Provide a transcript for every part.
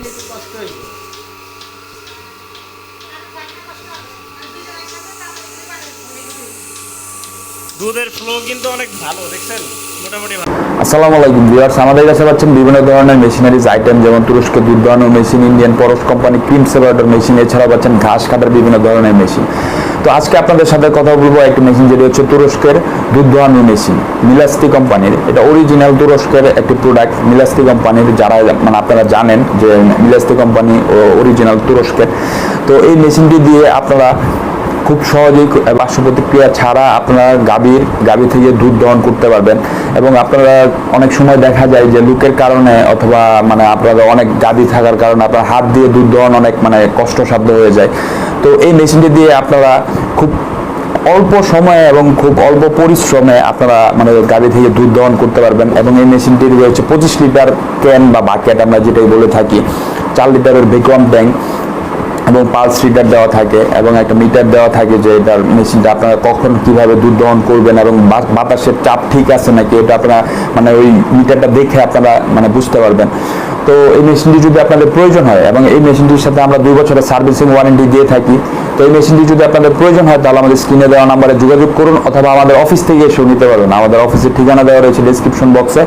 একদিন একটু কষ্ট আসসালামু আলাইকুম ভিউয়ার্স, আমাদের কাছে পাচ্ছেন বিভিন্ন ধরনের মেশিনারিজ আইটেম, যেমন তুরস্ক দুধ দোয়ানো machine, Indian Parash company cream separator machine, এছাড়াও পাচ্ছেন ঘাস কাটার বিভিন্ন ধরনের মেশিন। তো আজকে আপনাদের সাথে কথা বলব একটি মেশিন যেটি হচ্ছে তুরস্কের দুধ দোয়ানো মেশিন মিলাস্তি কোম্পানির। এটা অরিজিনাল তুরস্কের একটি প্রোডাক্ট মিলাস্তি কোম্পানির যারা মানে আপনারা জানেন যে মিলাস্তি কোম্পানি ও অরিজিনাল তুরস্কের তো এই মেশিনটি দিয়ে আপনারা খুব সহজেই পার্শ্ব প্রতিক্রিয়া ছাড়া আপনারা গাভীর, গাভী থেকে দুধ দহন করতে পারবেন এবং আপনারা অনেক সময় দেখা যায় যে লুকের কারণে অথবা মানে আপনারা অনেক গাভী থাকার কারণে আপনার হাত দিয়ে দুধ দহন অনেক মানে কষ্টসাধ্য হয়ে যায়। তো এই মেশিনটি দিয়ে আপনারা খুব অল্প সময়ে এবং খুব অল্প পরিশ্রমে আপনারা মানে গাড়ি থেকে দুধ দহন করতে পারবেন এবং এই মেশিনটির রয়েছে পঁচিশ লিটার ক্যান বা বাকেট আমরা যেটাই বলে থাকি, চার লিটারের ভেকুয়াম ট্যাঙ্ক। এবং পালস রিডার দেওয়া থাকে এবং একটা মিটার দেওয়া থাকে যে এটার মেশিনটা আপনারা কখন কীভাবে দুধ দহন করবেন এবং বাতাসের চাপ ঠিক আছে নাকি এটা আপনারা মানে ওই মিটারটা দেখে আপনারা মানে বুঝতে পারবেন। তো এই মেশিনটি যদি আপনাদের প্রয়োজন হয় এবং এই মেশিনটির সাথে আমরা দুই বছরের সার্ভিসিং ওয়ারেন্টি দিয়ে থাকি, তো এই মেশিনটি যদি আপনাদের প্রয়োজন হয় তাহলে আমাদের স্ক্রিনে দেওয়া নাম্বারে যোগাযোগ করুন অথবা আমাদের অফিস থেকে এসেও নিতে পারবেন। আমাদের অফিসের ঠিকানা দেওয়া রয়েছে ডিসক্রিপশন বক্সে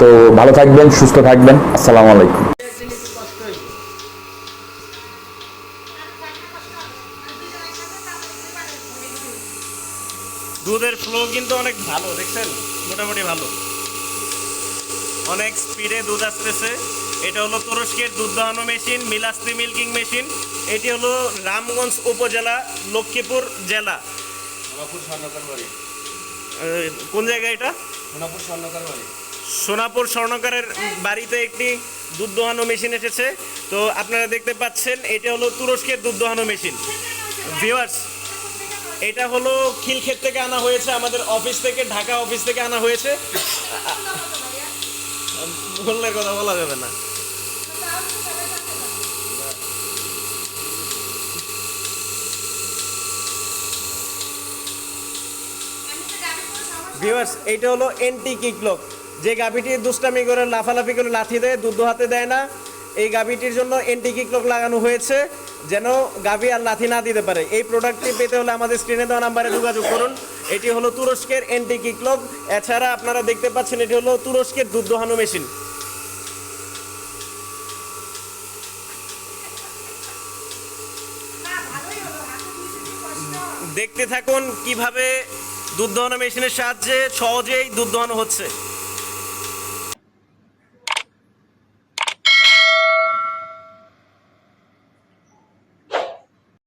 তো ভালো থাকবেন, সুস্থ থাকবেন। আসসালামু আলাইকুম একদিন একটু কষ্ট হইব দুধের ফ্লো কিন্তু অনেক ভালো দেখছেন? মোটামুটি ভালো। অনেক স্পিডে দুধ আসতেছে। এটা হলো তুরস্কের দুধ দহানো মেশিন মিলাস্তি মিল্কিং মেশিন। এটি হলো রামগঞ্জ উপজেলা লক্ষ্মীপুর জেলা। কোন জায়গায় এটা? সোনাপুর স্বর্ণকার বাড়ি সোনাপুর স্বর্ণকারের বাড়িতে একটি দুধ দোহানো মেশিন এসেছে। তো আপনারা দেখতে পাচ্ছেন এটা হলো তুরস্কের দুধ দোহানো মেশিন। ভিউয়ার্স এটা হলো খিলক্ষেত থেকে আনা হয়েছে, আমাদের অফিস থেকে, ঢাকা অফিস থেকে আনা হয়েছে। মূল্যের কথা বলা যাবে না। ভিউয়ার্স এইটা হলো এন্টি কিকলক যে গাভিটি দুষ্টামি করে, লাফালাফি করে, লাথি দেয়, দুধ হাতে দেয় না। এই গাভিটির জন্য এন্টি কিকলক লাগানো হয়েছে, যেন গাভি আর লাথি না দিতে পারে। এই প্রোডাক্টটি পেতে হলে আমাদের স্ক্রিনে দেওয়া নাম্বারে যোগাযোগ করুন। এটি হলো তুরস্কের এন্টি কিকলক এছাড়া আপনারা দেখতে পাচ্ছেন এটি হলো তুরস্কের দুধ দোহানো মেশিন দেখতে থাকুন কীভাবে দুধ দহন মেশিনের সাহায্যে সহজেই দুধ দহন হচ্ছে।